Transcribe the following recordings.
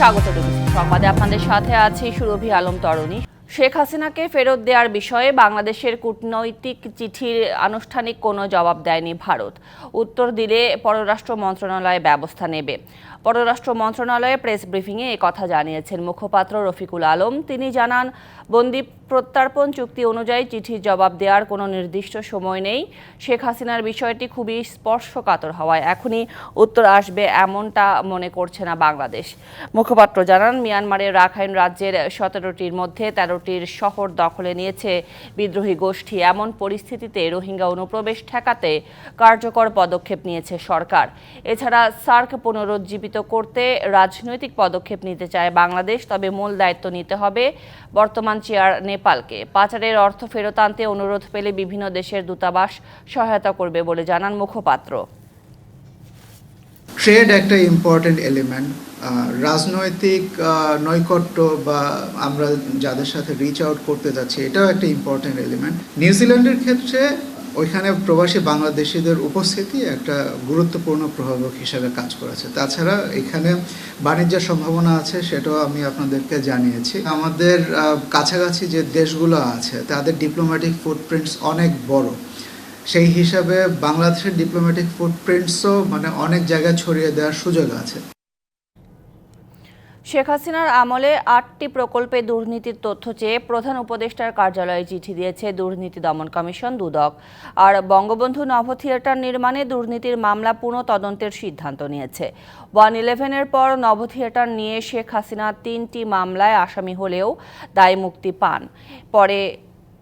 স্বাগত সংবাদে আপনাদের সাথে আছি সুরভি আলম তরণী। শেখ হাসিনাকে ফেরত দেওয়ার বিষয়ে বাংলাদেশের কূটনৈতিক চিঠির আনুষ্ঠানিক কোনো জবাব দেয়নি ভারত। উত্তর দিলে পররাষ্ট্র মন্ত্রণালয় ব্যবস্থা নেবে। পররাষ্ট্র মন্ত্রণালয়ে প্রেস ব্রিফিংয়ে কথা জানিয়েছেন মুখপাত্র রফিকুল আলম। তিনি জানান, বন্দি প্রত্যার্পণ চুক্তি অনুযায়ী চিঠির জবাব দেওয়ার কোনো নির্দিষ্ট সময় নেই। শেখ হাসিনার বিষয়টি খুবই স্পর্শকাতর হওয়ায় এখনই উত্তর আসবে এমনটা মনে করছে না বাংলাদেশ। মুখপাত্র জানান, মিয়ানমারের রাখাইন রাজ্যের সতেরোটির মধ্যে তেরোটির শহর দখলে নিয়েছে বিদ্রোহী গোষ্ঠী। এমন পরিস্থিতিতে রোহিঙ্গা অনুপ্রবেশ ঠেকাতে কার্যকর পদক্ষেপ নিয়েছে সরকার। এছাড়া সার্ক পুনরুজ্জীবিত করতে রাজনৈতিক পদক্ষেপ নিতে চায় বাংলাদেশ, তবে মূল দায়িত্ব নিতে হবে বর্তমান চেয়ার নেপালকে। পাচারের অর্থ ফেরত আনতে অনুরোধ পেলে বিভিন্ন দেশের দূতাবাস সহায়তা করবে বলে জানান মুখপাত্র। ট্রেড একটা ইম্পর্টেন্ট এলিমেন্ট রাজনৈতিক নৈকট্য বা আমরা যাদের সাথে রিচ আউট করতে যাচ্ছি, এটাও একটা ইম্পর্টেন্ট এলিমেন্ট নিউজিল্যান্ডের ক্ষেত্রে ওইখানে প্রবাসী বাংলাদেশিদের উপস্থিতি একটা গুরুত্বপূর্ণ প্রভাবক হিসেবে কাজ করেছে। তাছাড়া এখানে বাণিজ্যের সম্ভাবনা আছে, সেটাও আমি আপনাদেরকে জানিয়েছি। আমাদের কাছাকাছি যে দেশগুলো আছে, তাদের ডিপ্লোম্যাটিক ফুটপ্রিন্টস অনেক বড়। সেই হিসাবে বাংলাদেশের ডিপ্লোম্যাটিক ফুটপ্রিন্টসও মানে অনেক জায়গায় ছড়িয়ে দেওয়ার সুযোগ আছে। শেখ হাসিনার আমলে আটটি প্রকল্পে দুর্নীতির তথ্য চেয়ে প্রধান উপদেষ্টার কার্যালয়ে চিঠি দিয়েছে দুর্নীতি দমন কমিশন দুদক। আর বঙ্গবন্ধু নভ থিয়েটার নির্মাণে দুর্নীতির মামলা পুনঃ তদন্তের সিদ্ধান্ত নিয়েছে। ওয়ান ইলেভেনের পর নভ থিয়েটার নিয়ে শেখ হাসিনা তিনটি মামলায় আসামি হলেও দায় মুক্তি পান। পরে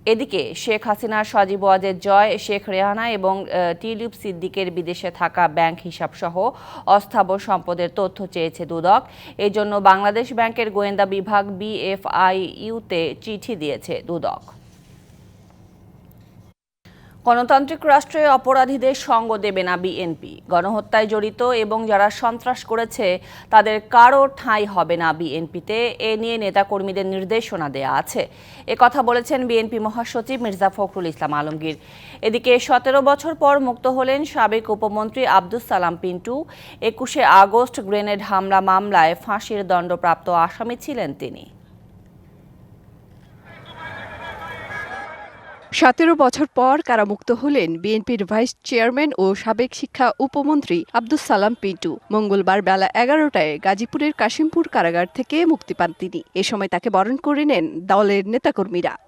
এদিকে শেখ হাসিনার সজীব ওয়াজের জয়, শেখ রেহানা এবং টিলিপ সিদ্দিকের বিদেশে থাকা ব্যাংক হিসাবসহ অস্থাবর সম্পদের তথ্য চেয়েছে দুদক। এজন্য বাংলাদেশ ব্যাংকের গোয়েন্দা বিভাগ বিএফআইইউতে চিঠি দিয়েছে দুদক। গণতান্ত্রিক রাষ্ট্রে অপরাধীদের সঙ্গ দেবে না বিএনপি। গণহত্যায় জড়িত এবং যারা সন্ত্রাস করেছে, তাদের কারও ঠাঁই হবে না বিএনপিতে। এ নিয়ে নেতাকর্মীদের নির্দেশনা দেয়া আছে। এ কথা বলেছেন বিএনপি মহাসচিব মির্জা ফখরুল ইসলাম আলমগীর। এদিকে সতেরো বছর পর মুক্ত হলেন সাবেক উপমন্ত্রী আব্দুস সালাম পিন্টু। একুশে আগস্ট গ্রেনেড হামলা মামলায় ফাঁসির দণ্ডপ্রাপ্ত আসামি ছিলেন তিনি। সতেরো বছর পর কারামুক্ত হলেন বিএনপির ভাইস চেয়ারম্যান ও সাবেক শিক্ষা উপমন্ত্রী আব্দুস সালাম পিন্টু। মঙ্গলবার বেলা এগারোটায় গাজীপুরের কাশিমপুর কারাগার থেকে মুক্তি পান তিনি। এ সময় তাকে বরণ করে নেন দলের নেতাকর্মীরা।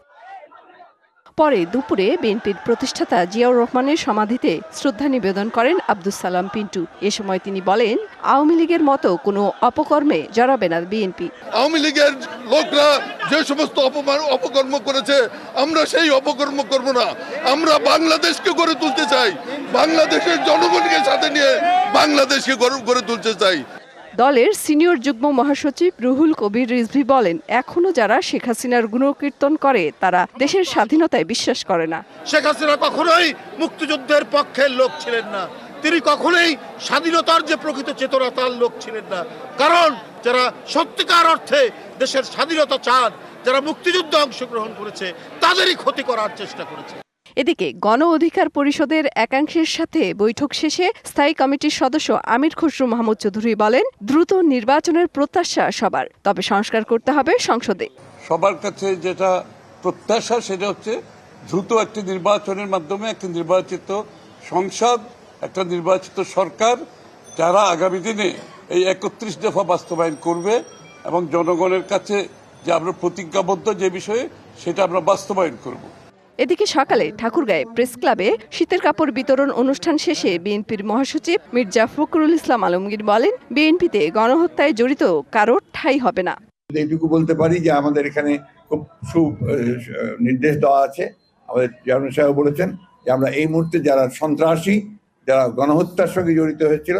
পরে দুপুরে বিএনপির প্রতিষ্ঠাতা জিয়াউর রহমানের সমাধিতে শ্রদ্ধা নিবেদন করেন আব্দুস সালাম পিন্টু। এ সময় তিনি বলেন, আওয়ামী লীগের মতো কোনো অপকর্মে জড়াবে না বিএনপি। আওয়ামী লীগের লোকরা যে সমস্ত অপমান, অপকর্ম করেছে, আমরা সেই অপকর্ম করব না। আমরা বাংলাদেশকে গড়ে তুলতে চাই। বাংলাদেশের জনগণকে সাথে নিয়ে বাংলাদেশকে গড়ে- তুলতে চাই। দলের সিনিয়র যুগ্ম মহাসচিব রুহুল কবির রিজভি বলেন এখনও যারা শেখ হাসিনার গুণকীর্তন করে, তারা দেশের স্বাধীনতায় বিশ্বাস করে না। শেখ হাসিনা কখনোই মুক্তিযুদ্ধের পক্ষের লোক ছিলেন না। তিনি কখনোই স্বাধীনতার যে প্রকৃত চেতনা, তার লোক ছিলেন না। কারণ, যারা সত্যিকার অর্থে দেশের স্বাধীনতা চান, যারা মুক্তিযুদ্ধে অংশগ্রহণ করেছে, তাদেরই ক্ষতি করার চেষ্টা করেছে। এদিকে গণ অধিকার পরিষদের একাংশের সাথে বৈঠক শেষে স্থায়ী কমিটির সদস্য আমির খসরু মাহমুদ চৌধুরী বলেন, দ্রুত নির্বাচনের প্রত্যাশা সবার, তবে সংস্কার করতে হবে সংসদে। সবার কাছে যেটা প্রত্যাশা সেটা হচ্ছে দ্রুত একটি নির্বাচনের মাধ্যমে একটি নির্বাচিত সংসদ, একটা নির্বাচিত সরকার যারা আগামী দিনে এই একত্রিশ দফা বাস্তবায়ন করবে এবং জনগণের কাছে যে আমরা প্রতিজ্ঞাবদ্ধ যে বিষয়ে সেটা আমরা বাস্তবায়ন করব। এদিকে সকালে ঠাকুরগাঁয়ে প্রেস ক্লাবে শীতের কাপড় বিতরণ অনুষ্ঠান শেষে বিএনপির মহাসচিব মির্জা ফখরুল ইসলাম আলমগীর বলেন, বিএনপিতে গণহত্যায় জড়িত কারোর ঠাই হবে না। এইটুকু বলতে পারি যে আমাদের এখানে খুব সু নির্দেশ দেওয়া আছে। আমাদের চেয়ারম্যান সাহেব বলেছেন যে আমরা এই মুহূর্তে যারা সন্ত্রাসী, যারা গণহত্যার সঙ্গে জড়িত হয়েছিল,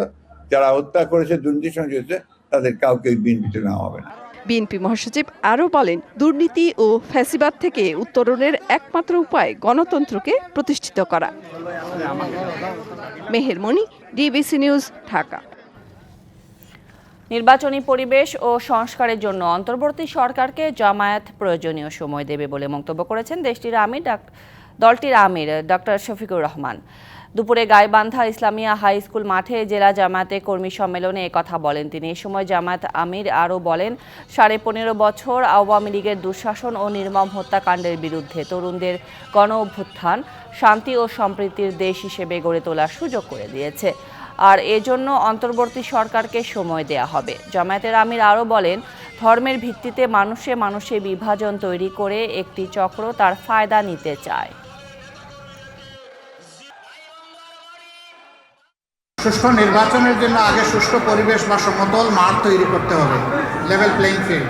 যারা হত্যা করেছে, দুর্নীতির সঙ্গে জড়িত তাদের কাউকে বিএনপিতে নেওয়া হবে না। বিএনপি মহাসচিব আরও বলেন, দুর্নীতি ও ফ্যাসিবাদ থেকে উত্তরণের একমাত্র উপায় গণতন্ত্রকে প্রতিষ্ঠিত করা। Mehermoni DBC news, Dhaka. নির্বাচনী পরিবেশ ও সংস্কারের জন্য অন্তর্বর্তী সরকারকে জামায়াত প্রয়োজনীয় সময় দেবে বলে মন্তব্য করেছেন দেশটির আমির দলটির আমির ডক্টর শফিকুর রহমান। দুপুরে গাইবান্ধা ইসলামিয়া হাই স্কুল মাঠে জেলা জামায়াতে কর্মী সম্মেলনে কথা বলেন তিনি। এ সময় জামায়াত আমির আরও বলেন, সাড়ে পনেরো বছর আওয়ামী লীগের দুঃশাসন ও নির্মম হত্যাকাণ্ডের বিরুদ্ধে তরুণদের গণ অভ্যুত্থান শান্তি ও সম্প্রীতির দেশ হিসেবে গড়ে তোলার সুযোগ করে দিয়েছে। আর এজন্য অন্তর্বর্তী সরকারকে সময় দেয়া হবে। জামায়াতের আমির আরও বলেন, ধর্মের ভিত্তিতে মানুষে মানুষে বিভাজন তৈরি করে একটি চক্র তার ফায়দা নিতে চায়। সুষ্ঠু নির্বাচনের জন্য আগে সুষ্ঠু পরিবেশ বা সমতল মাঠ তৈরি করতে হবে লেভেল প্লেইং ফিল্ড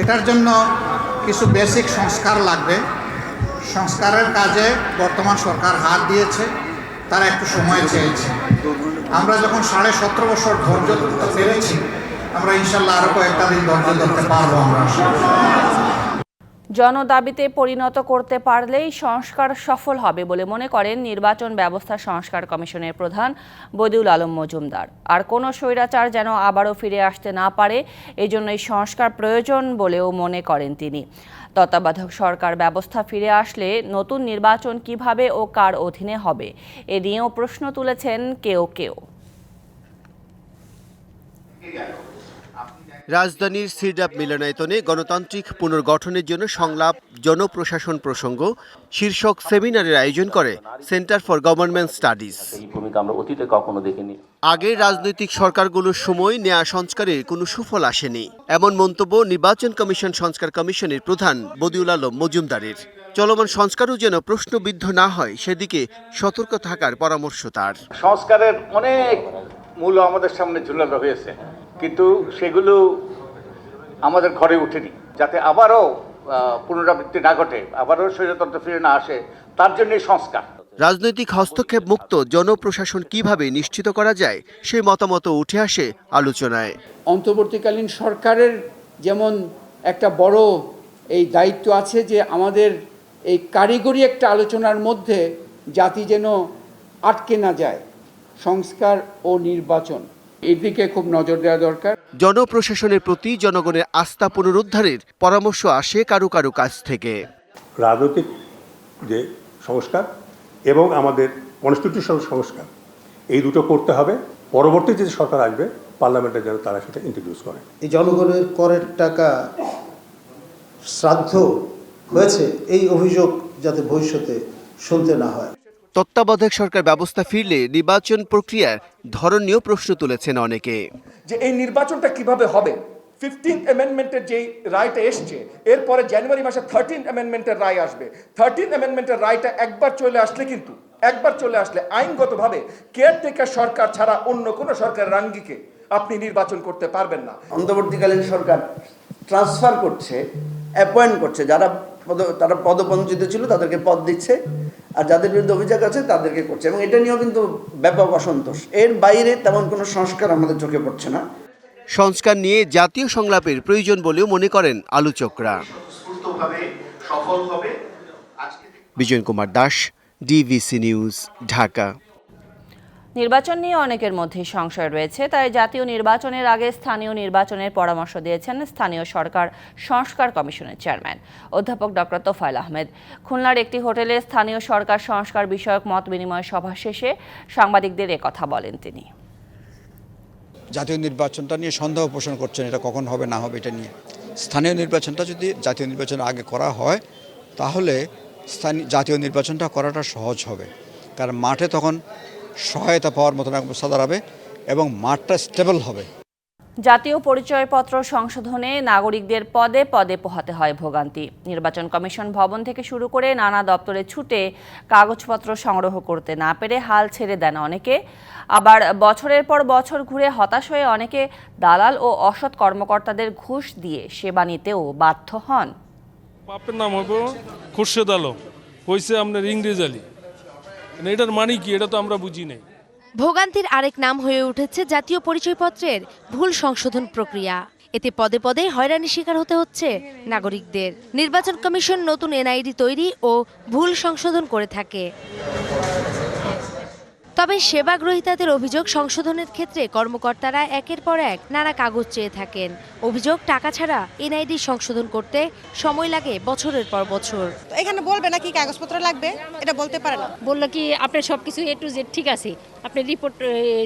এটার জন্য কিছু বেসিক সংস্কার লাগবে। সংস্কারের কাজে বর্তমান সরকার হাত দিয়েছে, তারা একটু সময় চেয়েছে। আমরা যখন সাড়ে সতেরো বছর ধৈর্য ধরতে পেরেছি, আমরা ইনশাল্লাহ আরও কয়েকটা দিন ধৈর্য ধরতে পারব আমরা। জনদাবিতে পরিণত করতে পারলেই সংস্কার সফল হবে বলে মনে করেন নির্বাচন ব্যবস্থা সংস্কার কমিশনের প্রধান বদিউল আলম মজুমদার। আর কোনো স্বৈরাচার যেন আবারও ফিরে আসতে না পারে এজন্য এই সংস্কার প্রয়োজন বলেও মনে করেন তিনি। তত্ত্বাবধায়ক সরকার ব্যবস্থা ফিরে আসলে নতুন নির্বাচন কীভাবে ও কার অধীনে হবে, এ নিয়েও প্রশ্ন তুলেছেন কেউ কেউ। রাজধানীর সিডাপ মিলনায়তনে গণতান্ত্রিক পুনর্গঠনের জন্য সংলাপ জনপ্রশাসন প্রসঙ্গ শীর্ষক সেমিনারের আয়োজন করে সেন্টার ফর গভর্নমেন্ট স্টাডিজ। এই ভূমিকা আমরা অতীতে কখনো দেখিনি। আগের রাজনৈতিক সরকারগুলোর সময় নেয়া সংস্কারের কোনো সুফল আসেনি। এমন মন্তব্য নির্বাচন কমিশন সংস্কার কমিশনের প্রধান বদিউল আলম মজুমদারের। চলমান সংস্কারও যেন প্রশ্নবিদ্ধ না হয় সেদিকে সতর্ক থাকার পরামর্শ তার। সংস্কারের অনেক মূল্য আমাদের সামনে ঝুলানো হয়েছে। কিন্তু সেগুলো আমাদের ঘরে উঠেনি। যাতে আবারও পুনরাবৃত্তি না ঘটে আবারও স্বৈরতন্ত্র ফিরে না আসে তার জন্যই সংস্কার। রাজনৈতিক হস্তক্ষেপ মুক্ত জনপ্রশাসন কীভাবে নিশ্চিত করা যায় সেই মতামত উঠে আসে আলোচনায়। অন্তর্বর্তীকালীন সরকারের যেমন একটা বড় এই দায়িত্ব আছে যে আমাদের এই কারিগরি একটা আলোচনার মধ্যে জাতি যেন আটকে না যায় সংস্কার ও নির্বাচন। এদিকে খুব নজর দেওয়া দরকার। জনপ্রশাসনের প্রতি জনগণের আস্থা পুনরুদ্ধারের পরামর্শ আসে কারও কারও কাছ থেকে। রাজনৈতিক যে সংস্কার এবং আমাদের কনস্টিটিউশনাল সংস্কার এই দুটো করতে হবে। পরবর্তী যে সরকার আসবে পার্লামেন্টে যেন তারা সেটা ইন্ট্রোডিউস করে। এই জনগণের করের টাকা শ্রাদ্ধ হয়েছে এই অভিযোগ যাতে ভবিষ্যতে শুনতে না হয়। তত্ত্বাবধায়ক সরকার ব্যবস্থা ফিরলে নির্বাচন প্রক্রিয়ার ধরন নিয়েও প্রশ্ন তুলেছেন অনেকে। যে এই নির্বাচনটা কীভাবে হবে? ফিফটিন্থ অ্যামেন্ডমেন্টের যেই রায়টা এসছে এরপরে জানুয়ারি মাসে থার্টিন অ্যামেন্ডমেন্টের রায় আসবে। থার্টিন অ্যামেন্ডমেন্টের রায়টা একবার চলে আসলে কিন্তু একবার চলে আসলে আইনগতভাবে কেয়ারটেকার সরকার ছাড়া অন্য কোনো সরকারের আঙ্গিকে আপনি নির্বাচন করতে পারবেন না। অন্তর্বর্তীকালীন সরকার ট্রান্সফার করছে অ্যাপয়েন্ট করছে যারা পদ তারা পদবঞ্চিত ছিল তাদেরকে পদ দিচ্ছে আর যাদের বিরুদ্ধে অভিযোগ আছে তাদেরকে করছে। এবং এটা নিয়েও কিন্তু ব্যাপক অসন্তোষ। এর বাইরে তেমন কোনো সংস্কার আমাদের চোখে পড়ছে না। সংস্কার নিয়ে জাতীয় সংলাপের প্রয়োজন বলেও মনে করেন আলোচকরা। Bijoy Kumar Das DBC news Dhaka. নির্বাচন নিয়ে অনেকের মধ্যে সংশয় রয়েছে, তাই জাতীয় নির্বাচনের আগে স্থানীয় নির্বাচনের পরামর্শ দিয়েছেন স্থানীয় সরকার সংস্কার কমিশনের চেয়ারম্যান। অধ্যাপক ডক্টর তোফায়েল আহমেদ, খুলনার একটি হোটেলে স্থানীয় সরকার সংস্কার বিষয়ক মত বিনিময় সভা শেষে সাংবাদিকদের কথা বলেন তিনি। জাতীয় নির্বাচনটা নিয়ে সন্দেহ পোষণ করছেন, এটা কখন হবে, না হবে, এটা নিয়ে। স্থানীয় নির্বাচনটা যদি জাতীয় নির্বাচনের আগে করা হয়, তাহলে স্থানীয় জাতীয় নির্বাচনটা করাটা সহজ হবে। কারণ মাঠে তখন সহায়তা পাওয়ার মতন অবস্থা দাঁড়াবে এবং মাঠটা স্টেবল হবে। জাতীয় পরিচয়পত্র সংশোধনে নাগরিকদের পদে পদে পোহাতে হয় ভোগান্তি। নির্বাচন কমিশন ভবন থেকে শুরু করে নানা দপ্তরে ছুটে কাগজপত্র সংগ্রহ করতে না পেরে হাল ছেড়ে দেন অনেকে। আবার বছরের পর বছর ঘুরে হতাশ হয়ে অনেকে দালাল ও অসৎ কর্মকর্তাদের ঘুষ দিয়ে সেবা নিতেও বাধ্য হন। বাপের নাম হবে খুরশেদ আলম হয়েছে আপনার ইংরেজ আলী। এটার মানে কি? এটা তো আমরা বুঝি নাই। ভোগান্তির আরেক নাম হয়ে উঠেছে জাতীয় পরিচয়পত্রের ভুল সংশোধন প্রক্রিয়া। এতে পদে পদে হয়রানির শিকার হতে হচ্ছে নাগরিকদের। নির্বাচন কমিশন নতুন এনআইডি তৈরি ও ভুল সংশোধন করে থাকে। তবে সেবা গ্রহীতাদের অভিযোগ সংশোধনের ক্ষেত্রে কর্মকর্তারা একের পর এক নানা কাগজ চেয়ে থাকেন। অভিযোগ টাকা ছাড়া এনআইডি সংশোধন করতে সময় লাগে বছরের পর বছর। এখানে বলবে না কি কাগজপত্র লাগবে? এটা বলতে পারে না। বলল কি আপনার সব কিছু এ টু জেড ঠিক আছে। আপনার রিপোর্ট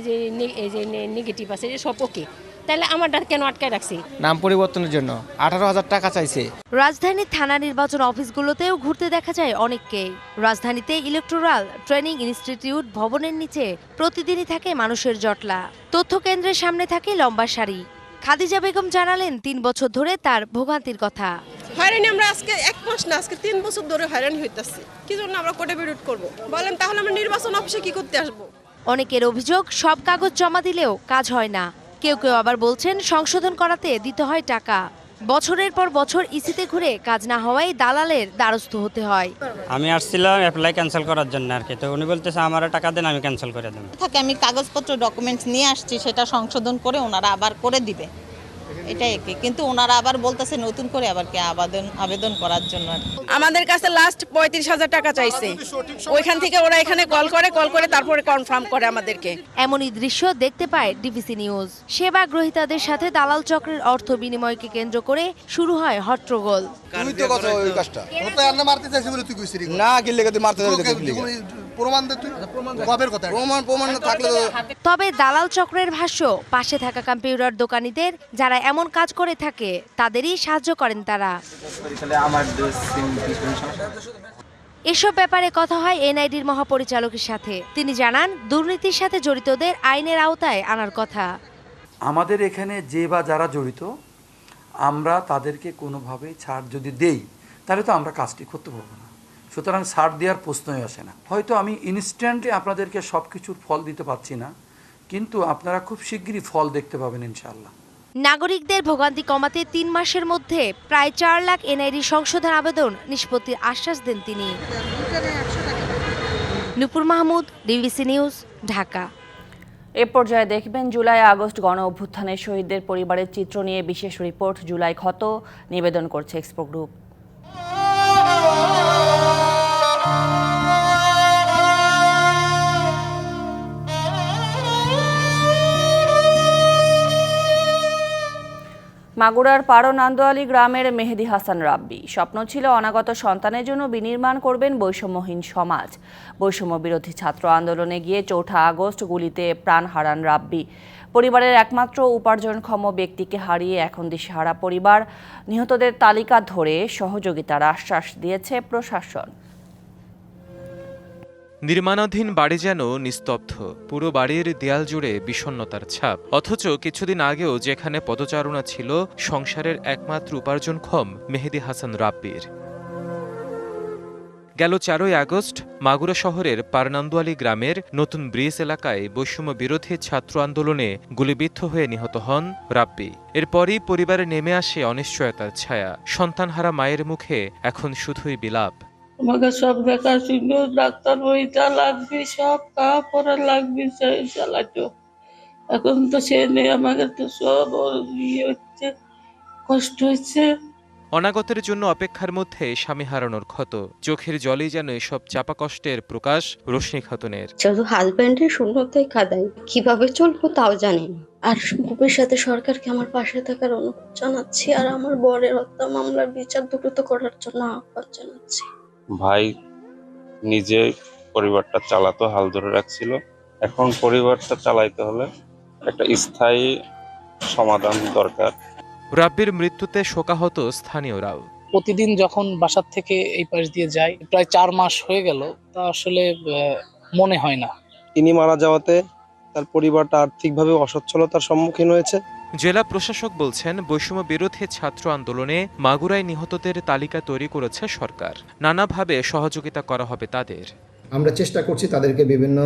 যে এই যে নেগেটিভ আছে যে সব ওকে তাহলে আমারটা কেন আটকায় রাখছি? নাম পরিবর্তনের জন্য। আঠারো হাজার টাকা চাইছে। রাজধানীর থানা নির্বাচন অফিসগুলোতেও ঘুরতে দেখা যায় অনেককেই। রাজধানীতে ইলেকটোরাল ট্রেনিং ইনস্টিটিউট ভবনের নিচে প্রতিদিনই থাকে মানুষের জটলা। তথ্য কেন্দ্রের সামনে থাকে লম্বা সারি খাদিজা বেগম জানালেন তিন বছর ধরে তার ভোগান্তির কথা। হয়রানি আমরা আজকে এক মাস না আজকে তিন বছর ধরে হয়রানি হইতাছি। কি জন্য আমরা কোর্টে বিরোধ করব? বলেন তাহলে আমরা নির্বাচন অফিসে কি করতে আসব? অনেকের অভিযোগ সব কাগজ জমা দিলেও কাজ হয় না। কেউ কেউ আবার বলছেন সংশোধন করাতে দিতে হয় টাকা। বছরের পর বছর ইসিতে ঘুরে কাজ না হওয়ায় দালালের দ্বারস্থ হতে হয়। আমি আসছিলাম অ্যাপ্লাই ক্যান্সেল করার জন্য আর কি। তো উনি বলতেছে আমার টাকা দেন আমি ক্যান্সেল করে দেবো। থাকে আমি কাগজপত্র ডকুমেন্টস নিয়ে আসছি সেটা সংশোধন করে ওনারা আবার করে দিবে। এটাই কি। কিন্তু ওনারা আবার বলতেছে নতুন করে আবার কি আবেদন আবেদন করার জন্য আমাদের কাছে লাস্ট পঁয়ত্রিশ হাজার টাকা চাইছে। ওইখান থেকে ওরা এখানে কল করে কল করে তারপরে কনফার্ম করে আমাদেরকে। এমনই দৃশ্য দেখতে পায় ডিবিসি নিউজ সেবা গ্রহীতাদের সাথে দালাল চক্রের অর্থ বিনিময়কে কেন্দ্র করে শুরু হয় হট্টগোল। তুই তো কথা ওই কাজটা। ও তো আর না মারতে চাইছে বলে তুই কইছিস না গেলে তুই মারতে প্রমাণ দে তুই। কবের কথা প্রমাণ প্রমাণ না থাকলে তবে দালাল চক্রের ভাষ্য পাশে থাকা কম্পিউটার দোকানীদের যারা এমন কাজ করে থাকে তাদেরই সাহায্য করেন তারা। এসব ব্যাপারে কথা হয় এনআইডির মহাপরিচালকের সাথে। তিনি জানান দুর্নীতির সাথে জড়িতদের আইনের আওতায় আনার কথা। আমাদের এখানে যে বা যারা জড়িত আমরা তাদেরকে কোনোভাবেই ছাড় যদি দেই তাহলে তো আমরা কাজটি করতে পারব না। সুতরাং ছাড় দেওয়ার প্রশ্নই আসে না। হয়তো আমি ইনস্ট্যান্টলি আপনাদেরকে সব কিছুর ফল দিতে পারছি না কিন্তু আপনারা খুব শিগগিরই ফল দেখতে পাবেন ইনশাআল্লাহ। নাগরিকদের ভোগান্তি কমাতে তিন মাসের মধ্যে প্রায় চার লাখ এনআইডি সংশোধন আবেদন নিষ্পত্তির আশ্বাস দেন তিনি। Nupur Mahmud DBC news Dhaka. এ পর্যায়ে দেখবেন জুলাই আগস্ট গণ অভ্যুত্থানের শহীদদের পরিবারের চিত্র নিয়ে বিশেষ রিপোর্ট জুলাই ক্ষত নিবেদন করছে এক্সপো গ্রুপ। মাগুরার পারো নান্দোয়ালি গ্রামের মেহেদি হাসান রাব্বি। স্বপ্ন ছিল অনাগত সন্তানের জন্য বিনির্মাণ করবেন বৈষম্যহীন সমাজ। বৈষম্য বিরোধী ছাত্র আন্দোলনে গিয়ে চৌঠা আগস্ট গুলিতে প্রাণ হারান রাব্বি। পরিবারের একমাত্র উপার্জনক্ষম ব্যক্তিকে হারিয়ে এখন দিশেহারা পরিবার। নিহতদের তালিকা ধরে সহযোগিতার আশ্বাস দিয়েছে প্রশাসন। নির্মাণাধীন বাড়ি যেন নিস্তব্ধ। পুরো বাড়ির দেয়াল জুড়ে বিষণ্ণতার ছাপ। অথচ কিছুদিন আগেও যেখানে পদচারণা ছিল, সংসারের একমাত্র উপার্জনক্ষম মেহেদি হাসান রাব্বির। গেল চারই আগস্ট, মাগুরা শহরের পারনান্দুয়ালি গ্রামের নতুন ব্রিজ এলাকায় বৈষম্য বিরোধী ছাত্র আন্দোলনে গুলিবিদ্ধ হয়ে নিহত হন রাব্বি। এরপরই পরিবারে নেমে আসে অনিশ্চয়তার ছায়া। সন্তানহারা মায়ের মুখে এখন শুধুই বিলাপ। আমাকে সব দেখা শুনে ডাক্তার বইটা লাগবে সব কাপড় লাগবে সেই চালাতো এখন তো সে নেই আমাকে তো সব ইয়ে হচ্ছে কষ্ট হচ্ছে। অনাগতের জন্য অপেক্ষার মধ্যে স্বামী হারানোর ক্ষত। চোখের জলেই যেন এসব চাপা কষ্টের প্রকাশ রশ্মি খাতুনের শুধু হাজবেন্ডের শূন্যতাই কাদাই কীভাবে চলবো তাও জানি না। আর গ্রুপের সাথে সরকারকে আমার পাশে থাকার অনুরোধ জানাচ্ছি আর আমার বরের হত্যা মামলার বিচার দ্রুত করার জন্য আহ্বান জানাচ্ছি। ভাই নিজে পরিবারটা চালাতো হাল ধরে রাখছিল। এখন পরিবারটা চালাইতে হলে একটা স্থায়ী সমাধান দরকার। রাব্বির মৃত্যুতে শোকাহত স্থানীয়রাও প্রতিদিন যখন বাসার থেকে এই পাশ দিয়ে যাই প্রায় চার মাস হয়ে গেল তা আসলে মনে হয় না। তিনি মারা যাওয়াতে তার পরিবারটা আর্থিকভাবে অসচ্ছলতার সম্মুখীন হয়েছে। জেলা প্রশাসক বলছেন বৈষম্য বিরোধী ছাত্র আন্দোলনে মাগুরায় নিহতদের তালিকা তৈরি করেছে সরকার। নানাভাবে সহযোগিতা করা হবে তাদের। আমরা চেষ্টা করছি তাদেরকে বিভিন্ন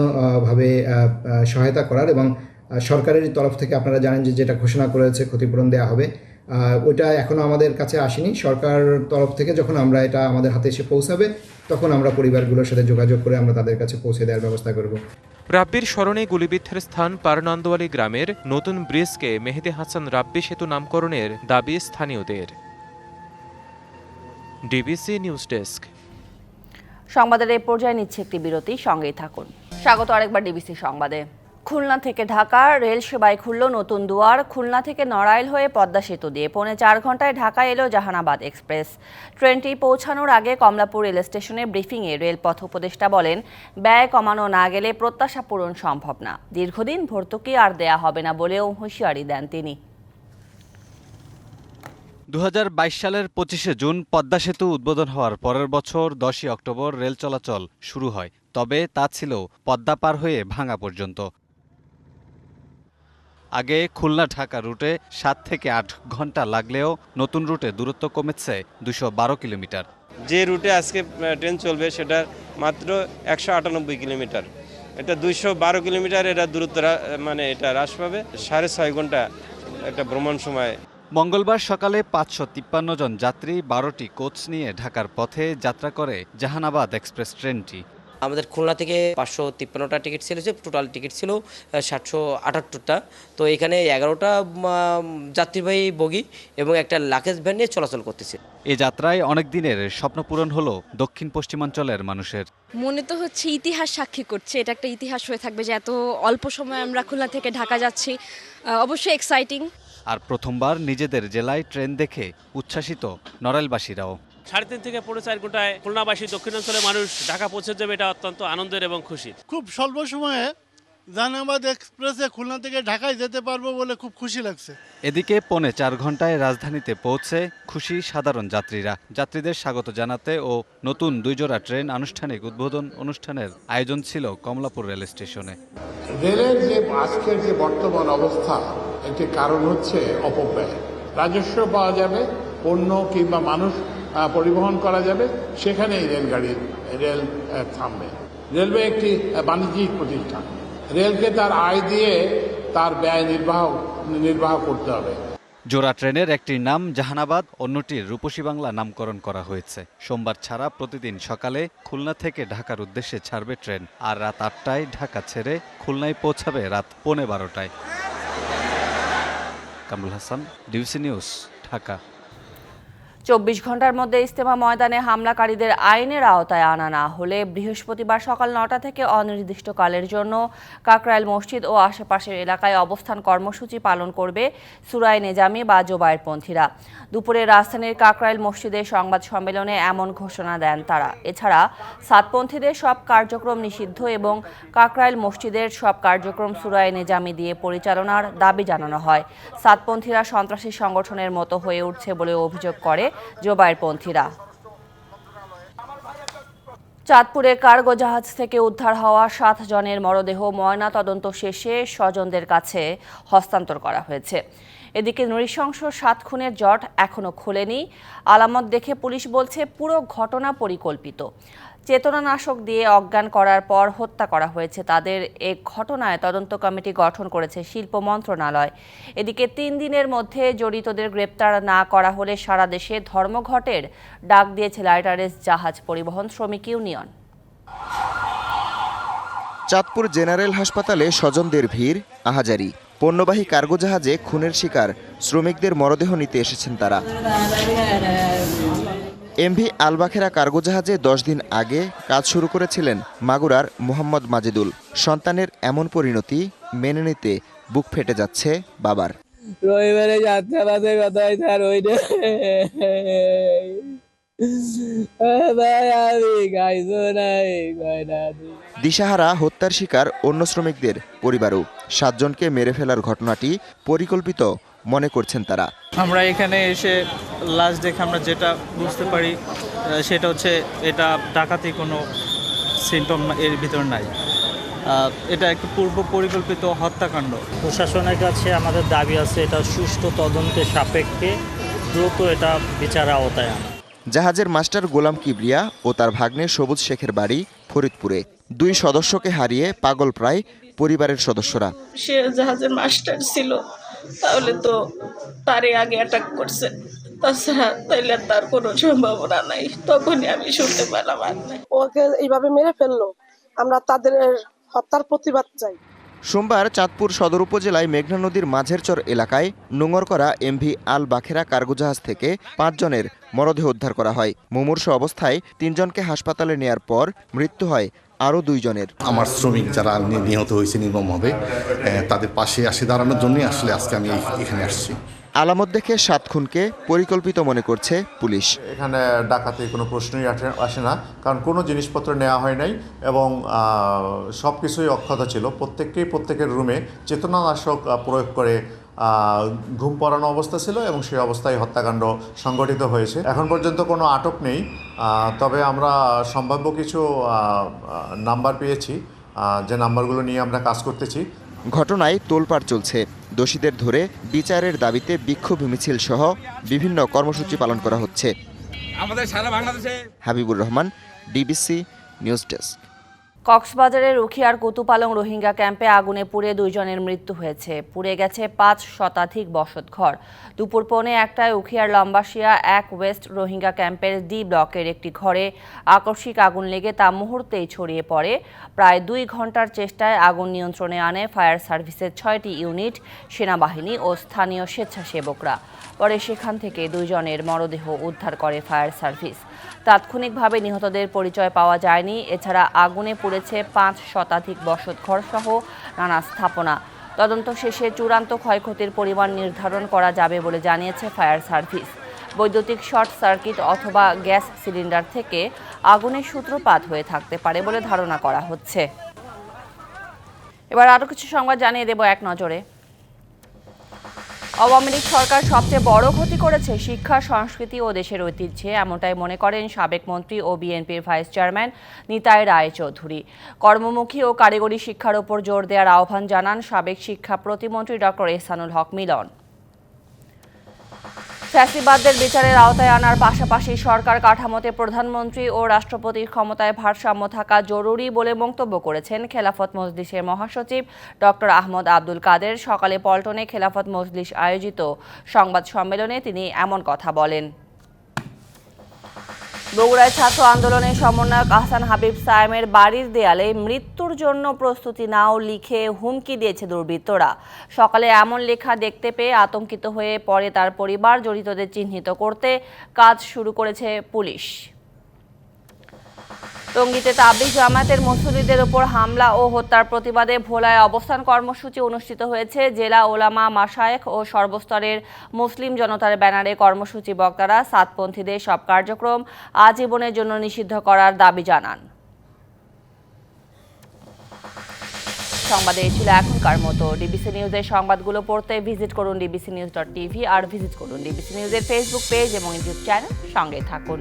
ভাবে আহ, আহ, সহায়তা করার এবং সরকারের তরফ থেকে আপনারা জানেন যে যেটা ঘোষণা করেছে ক্ষতিপূরণ দেওয়া হবে। আহ, ওটা এখনও আমাদের কাছে আসেনি। সরকার তরফ থেকে যখন আমরা এটা আমাদের হাতে এসে পৌঁছাবে তখন আমরা পরিবারগুলোর সাথে যোগাযোগ করে আমরা তাদের কাছে পৌঁছে দেওয়ার ব্যবস্থা করব। রাব্বির স্মরণে গুলিবিদ্ধের স্থান পারনান্দোয়ালি গ্রামের নতুন ব্রিজকে মেহেদি হাসান রাব্বি সেতু নামকরণের দাবি স্থানীয়দের। DBC news desk. সংবাদের এই পর্যায়ে নিচ্ছে একটি বিরতি, সঙ্গেই থাকুন। স্বাগত আরেকবার ডিবিসি সংবাদে। খুলনা থেকে ঢাকা, রেল সেবায় খুলল নতুন দুয়ার। খুলনা থেকে নড়াইল হয়ে পদ্মা সেতু দিয়ে পৌনে চার ঘন্টায় ঢাকা এলো জাহানাবাদ এক্সপ্রেস। ট্রেনটি পৌঁছানোর আগে কমলাপুর রেল স্টেশনে ব্রিফিংয়ে রেলপথ উপদেষ্টা বলেন, ব্যয় কমানো না গেলে প্রত্যাশা পূরণ সম্ভব না। দীর্ঘদিন ভর্তুকি আর দেয়া হবে না বলেও হুঁশিয়ারি দেন তিনি। দু হাজার বাইশ সালের পঁচিশে জুন পদ্মা সেতু উদ্বোধন হওয়ার পরের বছর দশই অক্টোবর রেল চলাচল শুরু হয়। তবে তা ছিল পদ্মা পার হয়ে ভাঙা পর্যন্ত। আগে খুলনা ঢাকা রুটে সাত থেকে আট ঘণ্টা লাগলেও নতুন রুটে দূরত্ব কমেছে দুশো বারো কিলোমিটার। যে রুটে আজকে ট্রেন চলবে সেটা মাত্র একশো আটানব্বই কিলোমিটার। এটা দুইশো বারো কিলোমিটার এটা দূরত্ব মানে এটা হ্রাস পাবে। সাড়ে ছয় ঘণ্টা একটা ভ্রমণ সময়। মঙ্গলবার সকালে পাঁচশো তিপ্পান্ন জন যাত্রী বারোটি কোচ নিয়ে ঢাকার পথে যাত্রা করে জাহানাবাদ এক্সপ্রেস ট্রেনটি। আমাদের খুলনা থেকে পাঁচশো তিপ্পান্নটা টিকিট ছিল যে টোটাল টিকিট ছিল সাতশো আটাত্তরটা। তো এখানে এগারোটা যাত্রীবাহী বগি এবং একটা লাকেজ ভ্যান নিয়ে চলাচল করতেছে। এ যাত্রায় অনেক দিনের স্বপ্ন পূরণ হলো দক্ষিণ পশ্চিমাঞ্চলের মানুষের। মনে তো হচ্ছে ইতিহাস সাক্ষী করছে এটা একটা ইতিহাস হয়ে থাকবে যে এত অল্প সময় আমরা খুলনা থেকে ঢাকা যাচ্ছি অবশ্যই এক্সাইটিং আর প্রথমবার নিজেদের জেলায় ট্রেন দেখে উচ্ছ্বাসিত নড়াইলবাসীরাও। সাড়ে তিন থেকে পৌনে চার ঘন্টায় খুলনাবাসী দক্ষিণাঞ্চলের মানুষ ঢাকা পৌঁছে যাবে এটা অত্যন্ত আনন্দের এবং খুশি খুব স্বল্প সময়ে জাহানাবাদ এক্সপ্রেসে খুলনা থেকে ঢাকায় যেতে পারব বলে খুব খুশি লাগছে। এদিকে পৌনে চার ঘন্টায় রাজধানীতে পৌঁছে খুশি সাধারণ যাত্রীরা। যাত্রীদের স্বাগত জানাতে ও নতুন দুই জোড়া ট্রেন আনুষ্ঠানিক উদ্বোধন অনুষ্ঠানের আয়োজন ছিল কমলাপুর রেল স্টেশনে। রেলের যে আজকের যে বর্তমান অবস্থা একটি কারণ হচ্ছে অপব্যয়। রাজস্ব পাওয়া যাবে পণ্য কিংবা মানুষ পরিবহন করা যাবে, সেখানেই রেলগাড়ি, রেল থামবে। রেলওয়ে একটি বাণিজ্যিক প্রতিষ্ঠান। রেলকে তার আয় দিয়ে তার ব্যয় নির্বাহ নির্বাহ করতে হবে। জোড়া ট্রেনের একটির নাম জাহানাবাদ অন্যটির রূপসী বাংলা নামকরণ করা হয়েছে। সোমবার ছাড়া প্রতিদিন সকালে খুলনা থেকে ঢাকার উদ্দেশ্যে ছাড়বে ট্রেন, আর রাত আটটায় ঢাকা ছেড়ে খুলনায় পৌঁছাবে রাত পৌনে বারোটায়। Kamrul Hasan DBC news, Dhaka. চব্বিশ ঘণ্টার মধ্যে ইস্তেমা ময়দানে হামলাকারীদের আইনের আওতায় আনা না হলে বৃহস্পতিবার সকাল নটা থেকে অনির্দিষ্টকালের জন্য কাকরাইল মসজিদ ও আশেপাশের এলাকায় অবস্থান কর্মসূচি পালন করবে সুরাই নেজামি বা জোবায়ের পন্থীরা দুপুরে রাজধানীর কাকরাইল মসজিদে সংবাদ সম্মেলনে এমন ঘোষণা দেন তারা। এছাড়া সাতপন্থীদের সব কার্যক্রম নিষিদ্ধ এবং কাকরাইল মসজিদের সব কার্যক্রম সুরাই নেজামি দিয়ে পরিচালনার দাবি জানানো হয়। সাতপন্থীরা সন্ত্রাসী সংগঠনের মতো হয়ে উঠছে বলে অভিযোগ করে জোবায়েরপন্থীরা চাঁদপুরে কার্গো জাহাজ থেকে উদ্ধার হওয়া সাত জনের মরদেহ ময়না তদন্ত শেষে স্বজনদের কাছে হস্তান্তর করা হয়েছে। এদিকে নৃশংস সাত খুনের জট এখনও খোলেনি। আলামত দেখে পুলিশ বলছে, পুরো ঘটনা পরিকল্পিত। চেতনানাশক দিয়ে অজ্ঞান করার পর হত্যা করা হয়েছে। তাদের এ ঘটনায় তদন্ত কমিটি গঠন করেছে শিল্প মন্ত্রণালয়। এদিকে তিন দিনের মধ্যে জড়িতদের গ্রেপ্তার না করা হলে সারা দেশে ধর্মঘটের ডাক দিয়েছে লাইটারেস জাহাজ পরিবহন শ্রমিক ইউনিয়ন। চাঁদপুর জেনারেল হাসপাতালে স্বজনদের ভিড়, আহাজারি। পণ্যবাহী কার্গো জাহাজে খুনের শিকার। শ্রমিকদের মরদেহ নিতে এসেছেন তারা। এমভি আলবাখেরা কার্গো জাহাজে দশ দিন আগে কাজ শুরু করেছিলেন মাগুরার মোহাম্মদ মাজেদুল। সন্তানের এমন পরিণতি মেনে নিতে বুক ফেটে যাচ্ছে বাবার। রবিবারে যাত্রা বাসে কথা স্যার ওইটা। ভাই আমি খাইছো নাই কয়টা দিশাহারা হত্যার শিকার অন্য শ্রমিকদের পরিবারও। সাতজনকে মেরে ফেলার ঘটনাটি পরিকল্পিত মনে করছেন তারা? আমরা এখানে এসে লাস্ট দেখে আমরা যেটা বুঝতে পারি সেটা হচ্ছে এটা ডাকাতি কোনো সিমটম এর ভিতর নাই। আহ, এটা একটি পূর্ব পরিকল্পিত হত্যাকাণ্ড। প্রশাসনের কাছে আমাদের দাবি আছে এটা সুষ্ঠু তদন্তের সাপেক্ষে দ্রুত এটা বিচারের আওতায় আনা। জাহাজের মাস্টার গোলাম কিবরিয়া ও তার ভাগ্নে সবুজ শেখের বাড়ি ফরিদপুরে। দুই সদস্যকে হারিয়ে পাগল প্রায় পরিবারের সদস্যরা। সে জাহাজের মাস্টার ছিল। তাহলে তো তারে আগে অ্যাটাক করছে। তাছাড়া তাইলে তার কোনো সম্ভাবনা নাই। তখনই আমি শুনতে পেলাম আর ওকে এইভাবে মেরে ফেলল। আমরা তাদের হত্যার প্রতিবাদ চাই। সোমবার চাঁদপুর সদর উপজেলায় মেঘনা নদীর মাঝের চর এলাকায় নোঙর করা এমভি আল বাখেরা কার্গো জাহাজ থেকে পাঁচজনের মরদেহ উদ্ধার করা হয়। মুমূর্ষ অবস্থায় তিনজনকে হাসপাতালে নেয়ার পর মৃত্যু হয় আরও দুইজনের। আমার শ্রমিক যারা নিহত হয়েছে নির্মমভাবে তাদের পাশে আসে দাঁড়ানোর জন্যই আসলে আজকে আমি এখানে আসছি। আলামত দেখে সাত খুনকে পরিকল্পিত মনে করছে পুলিশ। এখানে ডাকাতি কোনো প্রশ্নই আসে- আসে না কারণ কোনো জিনিসপত্র নেওয়া হয় নাই এবং সব কিছুই অক্ষত ছিল। প্রত্যেককেই প্রত্যেকের রুমে চেতনানাশক প্রয়োগ করে ঘুম পড়ানো অবস্থা ছিল এবং সেই অবস্থায় হত্যাকাণ্ড সংঘটিত হয়েছে। এখন পর্যন্ত কোনো আটক নেই। তবে আমরা সম্ভাব্য কিছু নাম্বার পেয়েছি। যে নাম্বারগুলো নিয়ে আমরা কাজ করতেছি। ঘটনায় তোলপাড় চলছে। দোষীদের ধরে বিচারের দাবিতে বিক্ষোভ মিছিল সহ বিভিন্ন কর্মসূচি পালন করা হচ্ছে। আমাদের সারা বাংলাদেশে Habibur Rahman DBC news desk. কক্সবাজারের উখিয়ার কুতুপালং রোহিঙ্গা ক্যাম্পে আগুনে পুড়ে দুইজনের মৃত্যু হয়েছে। পুড়ে গেছে পাঁচ শতাধিক বসতঘর দুপুর পৌনে একটায় উখিয়ার লম্বাসিয়া এক ওয়েস্ট রোহিঙ্গা ক্যাম্পের ডি ব্লকের একটি ঘরে আকস্মিক আগুন লেগে তা মুহূর্তেই ছড়িয়ে পড়ে। প্রায় দুই ঘণ্টার চেষ্টায় আগুন নিয়ন্ত্রণে আনে ফায়ার সার্ভিসের ছয়টি ইউনিট, সেনাবাহিনী ও স্থানীয় স্বেচ্ছাসেবকরা। পরে সেখান থেকে দুইজনের মরদেহ উদ্ধার করে ফায়ার সার্ভিস। তাৎক্ষণিকভাবে নিহতদের পরিচয় পাওয়া যায়নি। এছাড়া আগুনে পুড়েছে পাঁচ শতাধিক বসতঘর সহ নানা স্থাপনা। তদন্ত শেষে চূড়ান্ত ক্ষয়ক্ষতির পরিমাণ নির্ধারণ করা যাবে বলে জানিয়েছে ফায়ার সার্ভিস। বৈদ্যুতিক শর্ট সার্কিট অথবা গ্যাস সিলিন্ডার থেকে আগুনের সূত্রপাত হয়ে থাকতে পারে বলে ধারণা করা হচ্ছে। এবার আরও কিছু সংবাদ জানিয়ে দেব এক নজরে। আওয়ামী লীগ সরকার সবচেয়ে বড় ক্ষতি করেছে শিক্ষা, সংস্কৃতি ও দেশের ঐতিহ্যে, এমনটাই মনে করেন সাবেক মন্ত্রী ও বিএনপির ভাইস চেয়ারম্যান নিতাই রায় চৌধুরী কর্মমুখী ও কারিগরি শিক্ষার ওপর জোর দেওয়ার আহ্বান জানান সাবেক শিক্ষা প্রতিমন্ত্রী ডক্টর এহসানুল হক মিলন। ফ্যাসিবাদদের বিচারের আওতায় আনার পাশাপাশি সরকার কাঠামোতে প্রধানমন্ত্রী ও রাষ্ট্রপতির ক্ষমতায় ভারসাম্য থাকা জরুরি বলে মন্তব্য করেছেন খেলাফত মজলিসের মহাসচিব ডক্টর আহমদ আব্দুল কাদের। সকালে পল্টনে খেলাফত মজলিস আয়োজিত সংবাদ সম্মেলনে তিনি এমন কথা বলেন। বগুড়ায় ছাত্র আন্দোলনের সমন্বয়ক আহসান হাবিব সায়েমের বাড়ির দেয়ালে মৃত্যুর জন্য প্রস্তুতি নাও লিখে হুমকি দিয়েছে দুর্বৃত্তরা। সকালে এমন লেখা দেখতে পেয়ে আতঙ্কিত হয়ে পরে তার পরিবার, জড়িতদের চিহ্নিত করতে কাজ শুরু করেছে পুলিশ। টঙ্গীতে তাবলিগ জামায়াতের মুসল্লিদের উপর হামলা ও হত্যার প্রতিবাদে ভোলায় অবস্থান কর্মসূচি অনুষ্ঠিত হয়েছে। জেলা ওলামা মাসায়েক ও সর্বস্তরের মুসলিম জনতার ব্যানারে কর্মসূচি বক্তারা সাতপন্থীদের সব কার্যক্রম আজীবনের জন্য নিষিদ্ধ করার দাবি জানান। সংবাদে ছিল এখনকার মতো। ডিবিসি নিউজের সংবাদগুলো পড়তে ভিজিট করুন ডিবিসি নিউজ ডট টিভি আর ভিজিট করুন ডিবিসি নিউজের ফেসবুক পেজ এবং ইউটিউব চ্যানেল সঙ্গে থাকুন।